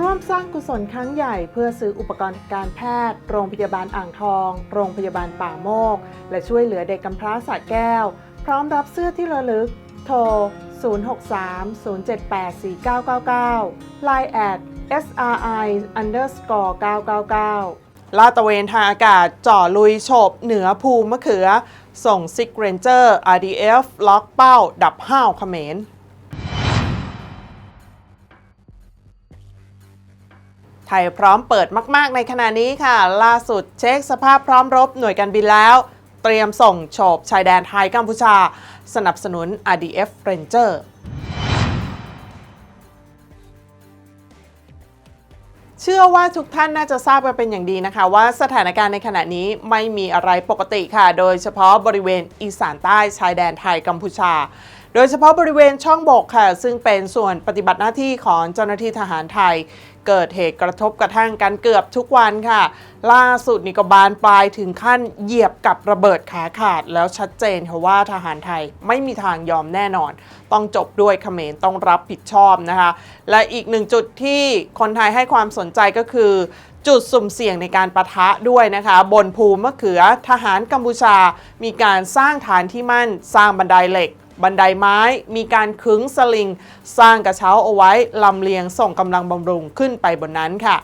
ร่วมสร้างกุศลครั้งใหญ่เพื่อซื้ออุปกรณ์การแพทย์ โรงพยาบาลอ่างทอง โรงพยาบาลป่าโมก และช่วยเหลือเด็กกำพร้าสระแก้ว พร้อมรับเสื้อที่ระลึก โทร 063-078-4999 Line at SRI underscore 999 ลาดตระเวนทางอากาศจ่อลุยโฉบเหนือภูมะเขือ ส่งซิกเรนเจอร์ RDF ล็อกเป้า ดับห้าวเขมร ทยพร้อมเปิดมาก ๆ ในขณะนี้ค่ะ ล่าสุดเช็คสภาพพร้อมรบหน่วยการบินแล้ว เตรียมส่งโฉบชายแดนไทยกัมพูชา สนับสนุน RDF Ranger เชื่อว่าทุกท่านน่าจะทราบกันเป็นอย่างดีนะคะ ว่าสถานการณ์ในขณะนี้ไม่มีอะไรปกติค่ะ โดยเฉพาะบริเวณอีสานใต้ชายแดนไทยกัมพูชา โดยเฉพาะบริเวณช่องบกค่ะ ซึ่งเป็นส่วนปฏิบัติหน้าที่ของเจ้าหน้าที่ทหารไทย เกิดเหตุกระทบกระทั่งกันเกือบทุกวันค่ะ ล่าสุดนี่ก็บานปลายถึงขั้นเหยียบกับระเบิดขาขาด แล้วชัดเจนค่ะว่าทหารไทยไม่มีทางยอมแน่นอน ต้องจบด้วยเขมรต้องรับผิดชอบนะคะ และอีกหนึ่งจุดที่คนไทยให้ความสนใจก็คือจุดสุ่มเสี่ยงในการประทะด้วยนะคะ บนภูมะเขือทหารกัมพูชา มีการสร้างฐานที่มั่นสร้างบันไดเหล็ก บันไดไม้มีการขึงสลิง สร้างกระเช้าเอาไว้ลำเลียงส่งกำลังบำรุงขึ้นไปบนนั้นค่ะ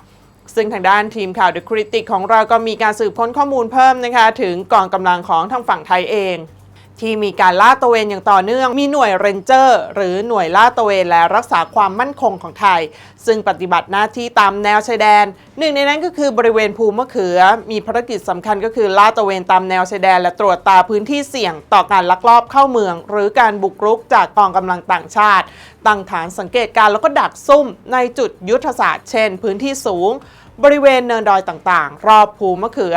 ซึ่งทางด้านทีมข่าว The Critic ของเราก็มีการสืบค้นข้อมูลเพิ่มนะคะ ถึงกองกำลังของทางฝั่งไทยเอง ที่มีการลาดตระเวนอย่างต่อเนื่อง มีหน่วยเรนเจอร์ หรือหน่วยลาดตระเวนและรักษาความมั่นคงของไทย ซึ่งปฏิบัติหน้าที่ตามแนวชายแดน หนึ่งในนั้นก็คือบริเวณภูมะเขือ มีภารกิจสำคัญก็คือลาดตระเวนตามแนวชายแดน และตรวจตาพื้นที่เสี่ยง ต่อการลักลอบเข้าเมือง หรือการบุกรุกจากกองกำลังต่างชาติ ตั้งฐานสังเกตการแล้วก็ดักซุ่มในจุดยุทธศาสตร์ เช่น พื้นที่สูง บริเวณเนินดอยต่างๆ รอบภูมะเขือ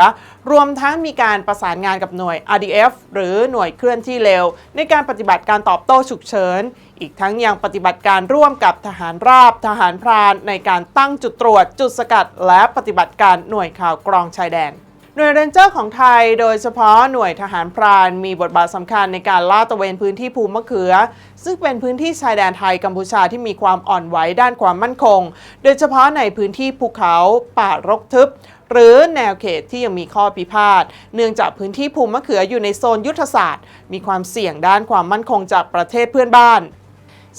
รวมทั้งมีการประสานงานกับหน่วย RDF หรือหน่วยเคลื่อนที่เร็ว ในการปฏิบัติการตอบโต้ฉุกเฉิน อีกทั้งยังปฏิบัติการร่วมกับทหารราบ ทหารพรานในการตั้งจุดตรวจจุดสกัด และปฏิบัติการหน่วยข่าวกรองชายแดน หน่วยเรนเจอร์ของไทย โดยเฉพาะหน่วยทหารพรานมีบทบาทสำคัญในการลาดตระเวนพื้นที่ภูมะเขือ ซึ่งเป็นพื้นที่ชายแดนไทยกัมพูชาที่มีความอ่อนไหวด้านความมั่นคง โดยเฉพาะในพื้นที่ภูเขาป่ารกทึบหรือแนวเขตที่ยังมีข้อพิพาท เนื่องจากพื้นที่ภูมะเขืออยู่ในโซนยุทธศาสตร์ มีความเสี่ยงด้านความมั่นคงจากประเทศเพื่อนบ้าน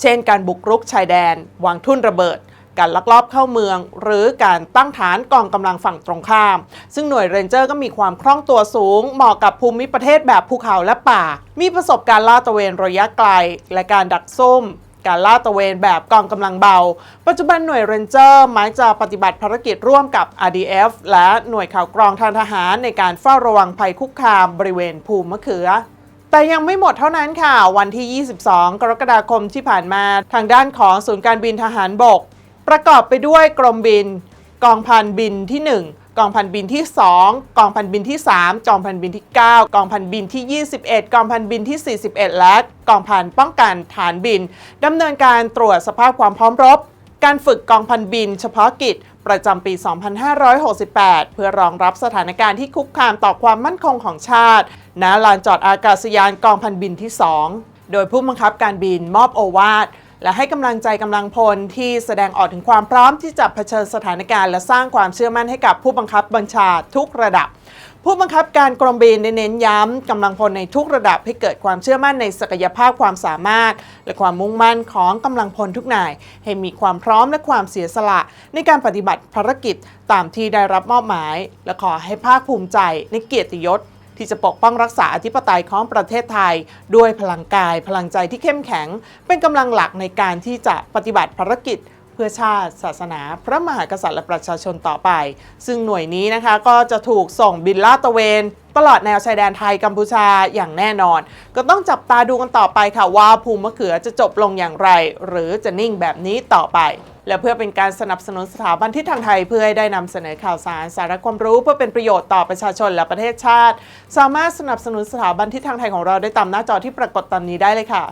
เช่นการบุกรุกชายแดน วางทุ่นระเบิด การลักลอบเข้าเมือง หรือการตั้งฐานกองกำลังฝั่งตรงข้าม ซึ่งหน่วยเรนเจอร์ก็มีความคล่องตัวสูง เหมาะกับภูมิประเทศแบบภูเขาและป่า มีประสบการณ์ลาดตระเวนระยะไกล และการดักซุ่มการลาดตระเวนแบบกองกำลังเบา ปัจจุบันหน่วยเรนเจอร์มักจะปฏิบัติภารกิจร่วมกับ RDF และหน่วยข่าวกรองทางทหารในการเฝ้าระวังภัยคุกคามบริเวณภูมะเขือแต่ยังไม่หมดเท่านั้นค่ะ วันที่ 22 กรกฎาคมที่ผ่านมา ทางด้านของศูนย์การบินทหารบก ประกอบไปด้วยกรมบิน กองพันบินที่ 1 กองพันบินที่ 2 กองพันบินที่ 3 กองพันบินที่ 9 กองพันบินที่ 21 กองพันบินที่ 41 และกองพันป้องกันฐานบินดำเนินการตรวจสภาพความพร้อมรบ การฝึกกองพันบิน เฉพาะกิจประจำปี 2568 เพื่อรองรับสถานการณ์ที่คุกคามต่อความมั่นคงของชาติ ณ ลานจอดอากาศยานกองพันบินที่ 2 โดยผู้บังคับการบินมอบโอวาท และให้กำลังใจกำลังพลที่แสดงออกถึงความพร้อมที่จะเผชิญสถานการณ์ และสร้างความเชื่อมั่นให้กับผู้บังคับบัญชาทุกระดับ ผู้บังคับการกรมบินได้เน้นย้ำกำลังพลในทุกระดับให้เกิดความเชื่อมั่นในศักยภาพความสามารถ และความมุ่งมั่นของกำลังพลทุกนาย ให้มีความพร้อมและความเสียสละ ในการปฏิบัติภารกิจตามที่ได้รับมอบหมาย และขอให้ภาคภูมิใจในเกียรติยศ ที่จะปกป้องรักษาอธิปไตยของประเทศไทย ด้วยพลังกายพลังใจที่เข้มแข็ง เป็นกำลังหลักในการที่จะปฏิบัติภารกิจเพื่อชาติ ศาสนา พระมหากษัตริย์และประชาชนต่อไป ซึ่งหน่วยนี้นะคะก็จะถูกส่งบินลาดตระเวน ตลอดแนวชายแดนไทยกัมพูชาอย่างแน่นอน ก็ต้องจับตาดูกันต่อไปค่ะว่าภูมิมะเขือจะจบลงอย่างไร หรือจะนิ่งแบบนี้ต่อไป และเพื่อเป็นการสนับสนุนสถาบันที่ทางไทยเพื่อให้ได้นำเสนอข่าวสารสาระความรู้เพื่อเป็นประโยชน์ต่อประชาชนและประเทศชาติ สามารถสนับสนุนสถาบันที่ทางไทยของเราได้ตามหน้าจอที่ปรากฏตอนนี้ได้เลยค่ะ